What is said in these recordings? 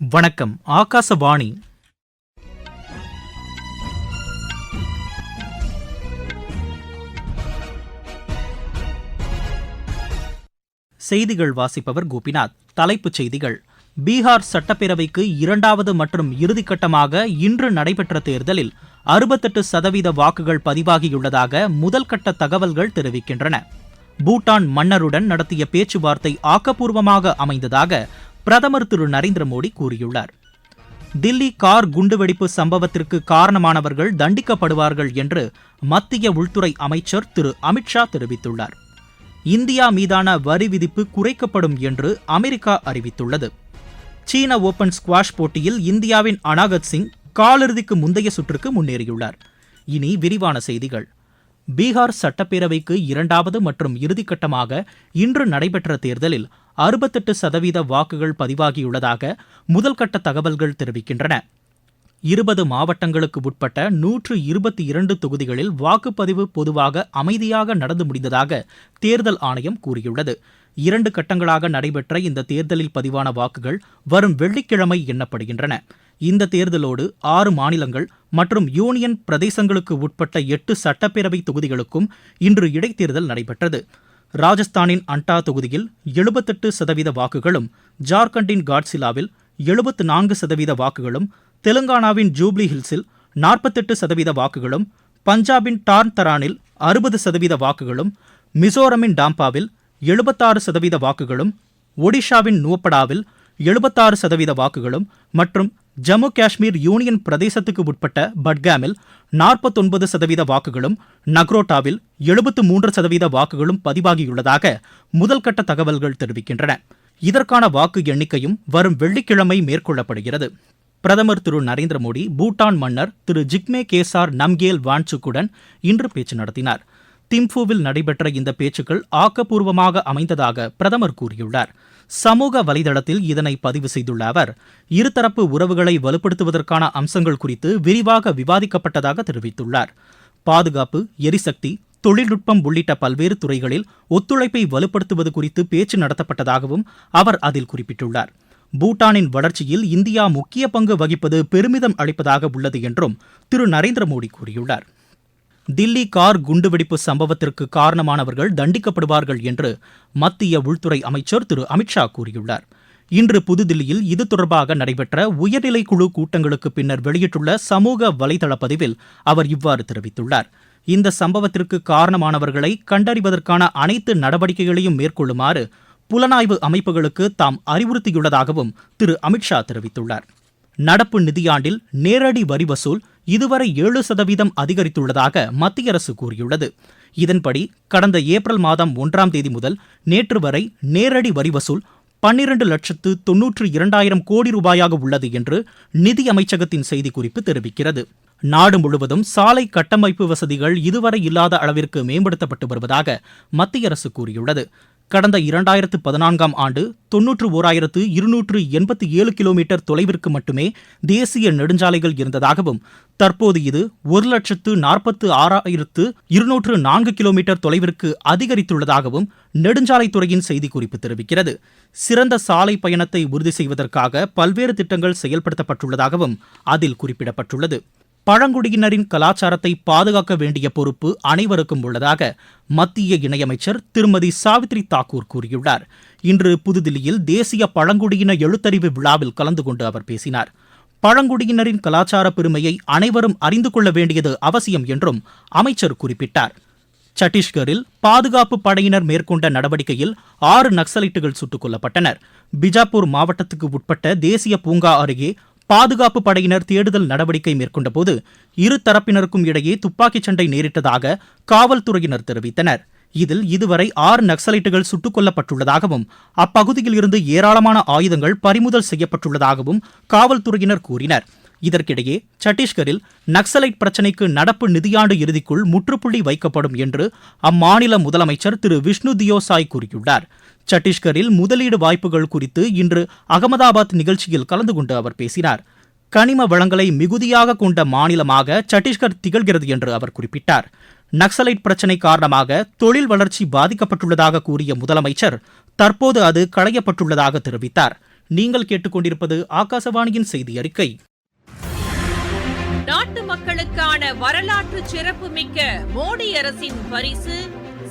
வணக்கம் ஆகாசவாணி. செய்திகள் வாசிப்பவர் கோபிநாத். தலைப்புச் செய்திகள். பீகார் சட்டப்பேரவைக்கு இரண்டாவது மற்றும் இறுதிக்கட்டமாக இன்று நடைபெற்ற தேர்தலில் அறுபத்தெட்டு சதவீத வாக்குகள் பதிவாகியுள்ளதாக முதல்கட்ட தகவல்கள் தெரிவிக்கின்றன. பூட்டான் மன்னருடன் நடத்திய பேச்சுவார்த்தை ஆக்கப்பூர்வமாக அமைந்ததாக பிரதமர் திரு நரேந்திர மோடி கூறியுள்ளார். தில்லி கார் குண்டுவெடிப்பு சம்பவத்திற்கு காரணமானவர்கள் தண்டிக்கப்படுவார்கள் என்று மத்திய உள்துறை அமைச்சர் திரு அமித்ஷா தெரிவித்துள்ளார். இந்தியா மீதான வரி விதிப்பு குறைக்கப்படும் என்று அமெரிக்கா அறிவித்துள்ளது. சீன ஓபன் ஸ்குவாஷ் போட்டியில் இந்தியாவின் அனாகத் சிங் காலிறுதிக்கு முந்தைய சுற்றுக்கு முன்னேறியுள்ளார். இனி விரிவான செய்திகள். பீகார் சட்டப்பேரவைக்கு இரண்டாவது மற்றும் இறுதிக்கட்டமாக இன்று நடைபெற்ற தேர்தலில் அறுபத்தெட்டு சதவீத வாக்குகள் பதிவாகியுள்ளதாக முதல்கட்ட தகவல்கள் தெரிவிக்கின்றன. இருபது மாவட்டங்களுக்கு உட்பட்ட நூற்று இருபத்தி இரண்டு தொகுதிகளில் வாக்குப்பதிவு பொதுவாக அமைதியாக நடந்து முடிந்ததாக தேர்தல் ஆணையம் கூறியுள்ளது. இரண்டு கட்டங்களாக நடைபெற்ற இந்த தேர்தலில் பதிவான வாக்குகள் வரும் வெள்ளிக்கிழமை எண்ணப்படுகின்றன. இந்த தேர்தலோடு ஆறு மாநிலங்கள் மற்றும் யூனியன் பிரதேசங்களுக்கு உட்பட்ட எட்டு சட்டப்பேரவை தொகுதிகளுக்கும் இன்று இடைத்தேர்தல் நடைபெற்றது. ராஜஸ்தானின் அண்டா தொகுதியில் எழுபத்தெட்டு சதவீத வாக்குகளும் ஜார்க்கண்டின் காட்சிலாவில் எழுபத்து நான்கு சதவீத வாக்குகளும் தெலுங்கானாவின் ஜூப்ளி ஹில்ஸில் நாற்பத்தெட்டு சதவீத வாக்குகளும் பஞ்சாபின் டார்ன் தரானில் அறுபது சதவீத வாக்குகளும் மிசோரமின் டாம்பாவில் எழுபத்தாறு சதவீத வாக்குகளும் ஒடிஷாவின் நுவப்படாவில் எழுபத்தாறு சதவீத வாக்குகளும் மற்றும் ஜம்மு காஷ்மீர் யூனியன் பிரதேசத்துக்கு உட்பட்ட பட்காமில் நாற்பத்தொன்பது சதவீத வாக்குகளும் நக்ரோட்டாவில் எழுபத்து மூன்று சதவீத வாக்குகளும் பதிவாகியுள்ளதாக முதல்கட்ட தகவல்கள் தெரிவிக்கின்றன. இதற்கான வாக்கு எண்ணிக்கையும் வரும் வெள்ளிக்கிழமை மேற்கொள்ளப்படுகிறது. பிரதமர் திரு நரேந்திர மோடி பூட்டான் மன்னர் திரு ஜிக்மே கேசார் நம்கேல் வான்சுக்குடன் இன்று பேச்சு நடத்தினார். திம்புவில் நடைபெற்ற இந்த பேச்சுக்கள் ஆக்கப்பூர்வமாக அமைந்ததாக பிரதமர் கூறியுள்ளார். சமூக வலைதளத்தில் இதனை பதிவு செய்துள்ள அவர் இருதரப்பு உறவுகளை வலுப்படுத்துவதற்கான அம்சங்கள் குறித்து விரிவாக விவாதிக்கப்பட்டதாக தெரிவித்துள்ளார். பாதுகாப்பு எரிசக்தி தொழில்நுட்பம் உள்ளிட்ட பல்வேறு துறைகளில் ஒத்துழைப்பை வலுப்படுத்துவது குறித்து பேச்சு நடத்தப்பட்டதாகவும் அவர் அதில் குறிப்பிட்டுள்ளார். பூட்டானின் வளர்ச்சியில் இந்தியா முக்கிய பங்கு வகிப்பது பெருமிதம் அளிப்பதாக உள்ளது என்றும் திரு. நரேந்திர மோடி கூறியுள்ளார். தில்லி கார் குண்டுவெடிப்பு சம்பவத்திற்கு காரணமானவர்கள் தண்டிக்கப்படுவார்கள் என்று மத்திய உள்துறை அமைச்சர் திரு. அமித்ஷா கூறியுள்ளார். இன்று புதுதில்லியில் இது தொடர்பாக நடைபெற்ற உயர்நிலை குழு கூட்டங்களுக்கு பின்னர் வெளியிட்டுள்ள சமூக வலைதள பதிவில் அவர் இவ்வாறு தெரிவித்துள்ளார். இந்த சம்பவத்திற்கு காரணமானவர்களை கண்டறிவதற்கான அனைத்து நடவடிக்கைகளையும் மேற்கொள்ளுமாறு புலனாய்வு அமைப்புகளுக்கு தாம் அறிவுறுத்தியுள்ளதாகவும் திரு. அமித்ஷா தெரிவித்துள்ளார். நடப்பு நிதியாண்டில் நேரடி வரி வசூல் இதுவரை ஏழு சதவீதம் அதிகரித்துள்ளதாக மத்திய அரசு கூறியுள்ளது. இதன்படி கடந்த ஏப்ரல் மாதம் ஒன்றாம் தேதி முதல் நேற்று வரை நேரடி வரி வசூல் பன்னிரண்டு லட்சத்து தொன்னூற்று இரண்டாயிரம் கோடி ரூபாயாக உள்ளது என்று நிதி அமைச்சகத்தின் செய்திக்குறிப்பு தெரிவிக்கிறது. நாடு முழுவதும் சாலை கட்டமைப்பு வசதிகள் இதுவரை இல்லாத அளவிற்கு மேம்படுத்தப்பட்டு வருவதாக மத்திய அரசு கூறியுள்ளது. கடந்த இரண்டாயிரத்து பதினான்காம் ஆண்டு தொன்னூற்று ஓராயிரத்து இருநூற்று எண்பத்தி ஏழு கிலோமீட்டர் தொலைவிற்கு மட்டுமே தேசிய நெடுஞ்சாலைகள் இருந்ததாகவும் தற்போது இது ஒரு லட்சத்து நாற்பத்து ஆறாயிரத்து இருநூற்று நான்கு கிலோமீட்டர் தொலைவிற்கு அதிகரித்துள்ளதாகவும் நெடுஞ்சாலைத்துறையின் செய்திக்குறிப்பு தெரிவிக்கிறது. சிறந்த சாலை பயணத்தை உறுதி செய்வதற்காக பல்வேறு திட்டங்கள் செயல்படுத்தப்பட்டுள்ளதாகவும் அதில் குறிப்பிடப்பட்டுள்ளது. பழங்குடியினரின் கலாச்சாரத்தை பாதுகாக்க வேண்டிய பொறுப்பு அனைவருக்கும் உள்ளதாக மத்திய இணையமைச்சர் திருமதி சாவித்ரி தாக்கூர் கூறியுள்ளார். இன்று புதுதில்லியில் தேசிய பழங்குடியின எழுத்தறிவு விழாவில் கலந்து கொண்டு அவர் பேசினார். பழங்குடியினரின் கலாச்சார பெருமையை அனைவரும் அறிந்து கொள்ள வேண்டியது அவசியம் என்றும் அமைச்சர் குறிப்பிட்டார். சத்தீஸ்கரில் பாதுகாப்பு படையினர் மேற்கொண்ட நடவடிக்கையில் ஆறு நக்சலைட்டுகள் சுட்டுக் கொல்லப்பட்டனர். பிஜாப்பூர் மாவட்டத்துக்கு உட்பட்ட தேசிய பூங்கா அருகே பாதுகாப்பு படையினர் தேடுதல் நடவடிக்கை மேற்கொண்டபோது இரு தரப்பினருக்கும் இடையே துப்பாக்கிச் சண்டை நேரிட்டதாக காவல்துறையினர் தெரிவித்தனர். இதில் இதுவரை ஆறு நக்சலைட்டுகள் சுட்டுக் கொல்லப்பட்டுள்ளதாகவும் அப்பகுதியில் இருந்து ஏராளமான ஆயுதங்கள் பறிமுதல் செய்யப்பட்டுள்ளதாகவும் காவல்துறையினர் கூறினர். இதற்கிடையே சத்தீஸ்கரில் நக்சலைட் பிரச்சினைக்கு நடப்பு நிதியாண்டு இறுதிக்குள் முற்றுப்புள்ளி வைக்கப்படும் என்று அம்மாநில முதலமைச்சர் திரு விஷ்ணு தியோசாய் கூறியுள்ளார். சத்தீஸ்கரில் முதலீடு வாய்ப்புகள் குறித்து இன்று அகமதாபாத் நிகழ்ச்சியில் கலந்து கொண்டு அவர் பேசினார். கனிம வளங்களை மிகுதியாக கொண்ட மாநிலமாக சத்தீஸ்கர் திகழ்கிறது என்று அவர் குறிப்பிட்டார். நக்சலைட் பிரச்சினை காரணமாக தொழில் வளர்ச்சி பாதிக்கப்பட்டுள்ளதாக கூறிய முதலமைச்சர் தற்போது அது களையப்பட்டுள்ளதாக தெரிவித்தார். நீங்கள் கேட்டுக்கொண்டிருப்பது ஆகாசவாணியின் செய்தி அறிக்கை. நாட்டு மக்களுக்கான வரலாற்று சிறப்புமிக்க மோடி அரசின் பரிசு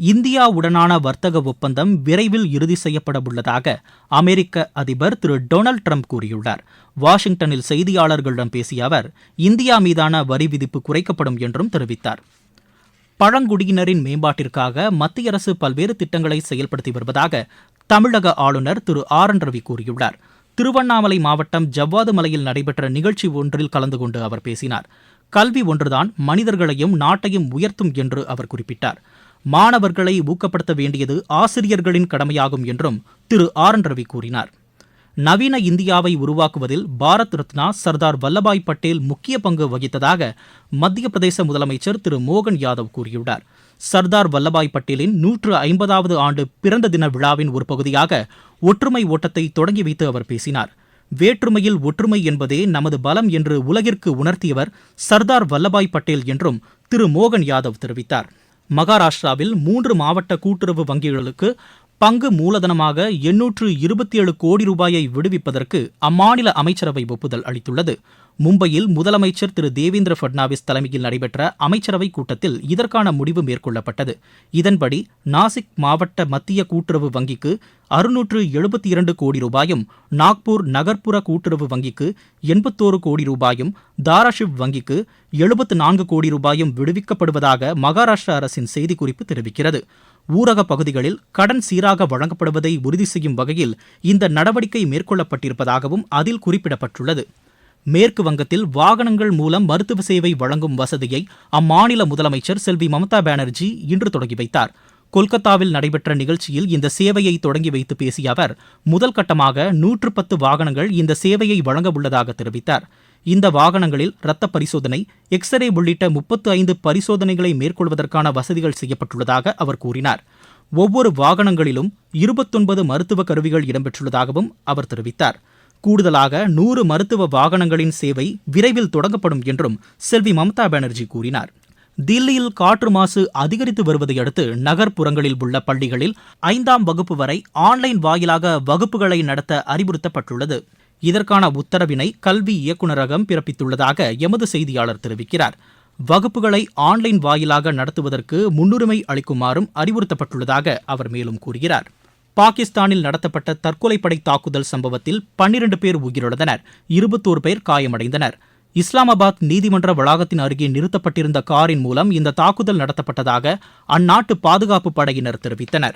இந்தியாவுடனான வர்த்தக ஒப்பந்தம் விரைவில் இறுதி செய்யப்பட உள்ளதாக அமெரிக்க அதிபர் திரு டொனால்டு ட்ரம்ப் கூறியுள்ளார். வாஷிங்டனில் செய்தியாளர்களிடம் பேசிய அவர் இந்தியா மீதான வரி விதிப்பு குறைக்கப்படும் என்றும் தெரிவித்தார். பழங்குடியினரின் மேம்பாட்டிற்காக மத்திய அரசு பல்வேறு திட்டங்களை செயல்படுத்தி வருவதாக தமிழக ஆளுநர் திரு ஆர் என் ரவி கூறியுள்ளார். திருவண்ணாமலை மாவட்டம் ஜவ்வாது மலையில் நடைபெற்ற நிகழ்ச்சி ஒன்றில் கலந்து கொண்டு அவர் பேசினார். கல்வி ஒன்றுதான் மனிதர்களையும் நாட்டையும் உயர்த்தும் என்று அவர் குறிப்பிட்டார். மாணவர்களை ஊக்கப்படுத்த வேண்டியது ஆசிரியர்களின் கடமையாகும் என்றும் திரு ஆர் என் ரவி கூறினார். நவீன இந்தியாவை உருவாக்குவதில் பாரத் ரத்னா சர்தார் வல்லபாய் பட்டேல் முக்கிய பங்கு வகித்ததாக மத்திய பிரதேச முதலமைச்சர் திரு மோகன் யாதவ் கூறியுள்ளார். சர்தார் வல்லபாய் பட்டேலின் நூற்று ஐம்பதாவது ஆண்டு பிறந்த தின விழாவின் ஒரு பகுதியாக ஒற்றுமை ஓட்டத்தை தொடங்கி வைத்து அவர் பேசினார். வேற்றுமையில் ஒற்றுமை என்பதே நமது பலம் என்று உலகிற்கு உணர்த்தியவர் சர்தார் வல்லபாய் பட்டேல் என்றும் திரு மோகன் யாதவ் தெரிவித்தார். மகாராஷ்டிராவில் மூன்று மாவட்ட கூட்டுறவு வங்கிகளுக்கு பங்கு மூலதனமாக எண்ணூற்று இருபத்தி ஏழு கோடி ரூபாயை விடுவிப்பதற்கு அம்மாநில அமைச்சரவை ஒப்புதல் அளித்துள்ளது. மும்பையில் முதலமைச்சர் திரு. தேவேந்திர பட்னாவிஸ் தலைமையில் நடைபெற்ற அமைச்சரவை கூட்டத்தில் இதற்கான முடிவு மேற்கொள்ளப்பட்டது. இதன்படி நாசிக் மாவட்ட மத்திய கூட்டுறவு வங்கிக்கு அறுநூற்று எழுபத்தி இரண்டு கோடி ரூபாயும் நாக்பூர் நகர்ப்புற கூட்டுறவு வங்கிக்கு எண்பத்தோரு கோடி ரூபாயும் தாராஷிவ் வங்கிக்கு எழுபத்து நான்கு கோடி ரூபாயும் விடுவிக்கப்படுவதாக மகாராஷ்டிரா அரசின் செய்திக்குறிப்பு தெரிவிக்கிறது. ஊரக பகுதிகளில் கடன் சீராக வழங்கப்படுவதை உறுதி செய்யும் வகையில் இந்த நடவடிக்கை மேற்கொள்ளப்பட்டிருப்பதாகவும் அதில் குறிப்பிடப்பட்டுள்ளது. மேற்கு வங்கத்தில் வாகனங்கள் மூலம் மருத்துவ சேவை வழங்கும் வசதியை அம்மாநில முதலமைச்சர் செல்வி மம்தா பானர்ஜி இன்று தொடங்கி வைத்தார். கொல்கத்தாவில் நடைபெற்ற நிகழ்ச்சியில் இந்த சேவையை தொடங்கி வைத்து பேசிய அவர் முதல் கட்டமாக நூற்று பத்து வாகனங்கள் இந்த சேவையை வழங்க உள்ளதாக தெரிவித்தார். இந்த வாகனங்களில் இரத்த பரிசோதனை எக்ஸ்ரே உள்ளிட்ட முப்பத்து ஐந்து பரிசோதனைகளை மேற்கொள்வதற்கான வசதிகள் செய்யப்பட்டுள்ளதாக அவர் கூறினார். ஒவ்வொரு வாகனங்களிலும் இருபத்தொன்பது மருத்துவ கருவிகள் இடம்பெற்றுள்ளதாகவும் அவர் தெரிவித்தார். கூடுதலாக நூறு மருத்துவ வாகனங்களின் சேவை விரைவில் தொடங்கப்படும் என்றும் செல்வி மம்தா பானர்ஜி கூறினார். தில்லியில் காற்று மாசு அதிகரித்து வருவதை அடுத்து நகர்ப்புறங்களில் உள்ள பள்ளிகளில் ஐந்தாம் வகுப்பு வரை ஆன்லைன் வாயிலாக வகுப்புகளை நடத்த அறிவுறுத்தப்பட்டுள்ளது. இதற்கான உத்தரவினை கல்வி இயக்குநரகம் பிறப்பித்துள்ளதாக எமது செய்தியாளர் தெரிவிக்கிறார். வகுப்புகளை ஆன்லைன் வாயிலாக நடத்துவதற்கு முன்னுரிமை அளிக்குமாறும் அறிவுறுத்தப்பட்டுள்ளதாக அவர் மேலும் கூறுகிறார். பாகிஸ்தானில் நடத்தப்பட்ட தற்கொலைப்படை தாக்குதல் சம்பவத்தில் பன்னிரண்டு பேர் உயிரிழந்தனர் இருபத்தோரு பேர் காயமடைந்தனர். இஸ்லாமாபாத் நீதிமன்ற வளாகத்தின் அருகே நிறுத்தப்பட்டிருந்த காரின் மூலம் இந்த தாக்குதல் நடத்தப்பட்டதாக அந்நாட்டு பாதுகாப்பு படையினர் தெரிவித்தனர்.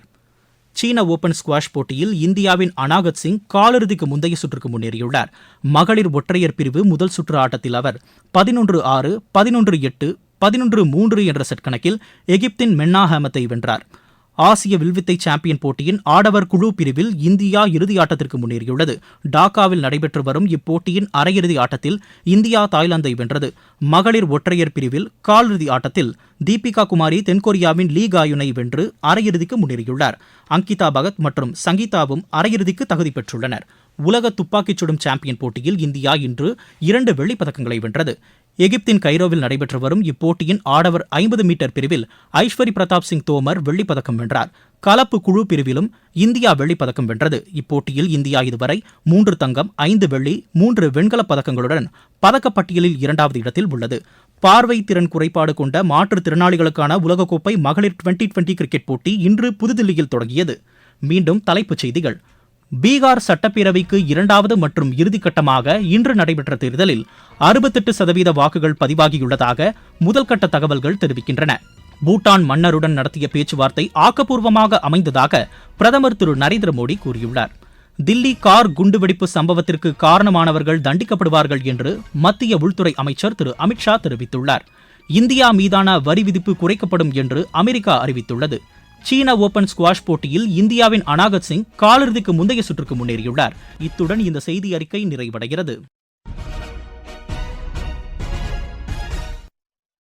சீன ஓபன் ஸ்குவாஷ் போட்டியில் இந்தியாவின் அனாகத் சிங் காலிறுதிக்கு முந்தைய சுற்றுக்கு முன்னேறியுள்ளார். மகளிர் ஒற்றையர் பிரிவு முதல் சுற்று ஆட்டத்தில் அவர் பதினொன்று ஆறு பதினொன்று எட்டு பதினொன்று மூன்று என்ற செட் கணக்கில் எகிப்தின் மென்னா ஹேமத்தை வென்றார். ஆசிய வில்வித்தை சாம்பியன் போட்டியின் ஆடவர் குழு பிரிவில் இந்தியா இறுதி ஆட்டத்திற்கு முன்னேறியுள்ளது. டாக்காவில் நடைபெற்று வரும் இப்போட்டியின் அரையிறுதி ஆட்டத்தில் இந்தியா தாய்லாந்தை வென்றது. மகளிர் ஒற்றையர் பிரிவில் காலிறுதி ஆட்டத்தில் தீபிகா குமாரி தென்கொரியாவின் லீ காயுனை வென்று அரையிறுதிக்கு முன்னேறியுள்ளார். அங்கிதா பகத் மற்றும் சங்கீதாவும் அரையிறுதிக்கு தகுதி பெற்றுள்ளனர். உலக துப்பாக்கிச் சுடும் சாம்பியன் போட்டியில் இந்தியா இன்று இரண்டு வெள்ளிப் பதக்கங்களை வென்றது. எகிப்தின் கைரோவில் நடைபெற்று வரும் இப்போட்டியின் ஆடவர் ஐம்பது மீட்டர் பிரிவில் ஐஸ்வரி பிரதாப் சிங் தோமர் வெள்ளிப்பதக்கம் வென்றார். கலப்பு குழு பிரிவிலும் இந்தியா வெள்ளிப்பதக்கம் வென்றது. இப்போட்டியில் இந்தியா இதுவரை மூன்று தங்கம் ஐந்து வெள்ளி மூன்று வெண்கலப் பதக்கங்களுடன் பதக்கப்பட்டியலில் இரண்டாவது இடத்தில் உள்ளது. பார்வை திறன் குறைபாடு கொண்ட மாற்றுத்திறனாளிகளுக்கான உலகக்கோப்பை மகளிர் டுவெண்டி டுவெண்டி கிரிக்கெட் போட்டி இன்று புதுதில்லியில் தொடங்கியது. மீண்டும் தலைப்புச் செய்திகள். பீகார் சட்டப்பேரவைக்கு இரண்டாவது மற்றும் இறுதிக்கட்டமாக இன்று நடைபெற்ற தேர்தலில் அறுபத்தெட்டு சதவீத வாக்குகள் பதிவாகியுள்ளதாக முதல்கட்ட தகவல்கள் தெரிவிக்கின்றன. பூட்டான் மன்னருடன் நடத்திய பேச்சுவார்த்தை ஆக்கப்பூர்வமாக அமைந்ததாக பிரதமர் திரு நரேந்திர மோடி கூறியுள்ளார். தில்லி கார் குண்டுவெடிப்பு சம்பவத்திற்கு காரணமானவர்கள் தண்டிக்கப்படுவார்கள் என்று மத்திய உள்துறை அமைச்சர் திரு அமித்ஷா தெரிவித்துள்ளார். இந்தியா மீதான வரி விதிப்பு குறைக்கப்படும் என்று அமெரிக்கா அறிவித்துள்ளது. சீன ஓபன் ஸ்குவாஷ் போட்டியில் இந்தியாவின் அனாகத் சிங் காலிறுதிக்கு முந்தைய சுற்றுக்கு முன்னேறியுள்ளார். இத்துடன் இந்த செய்தி அறிக்கை நிறைவடைகிறது.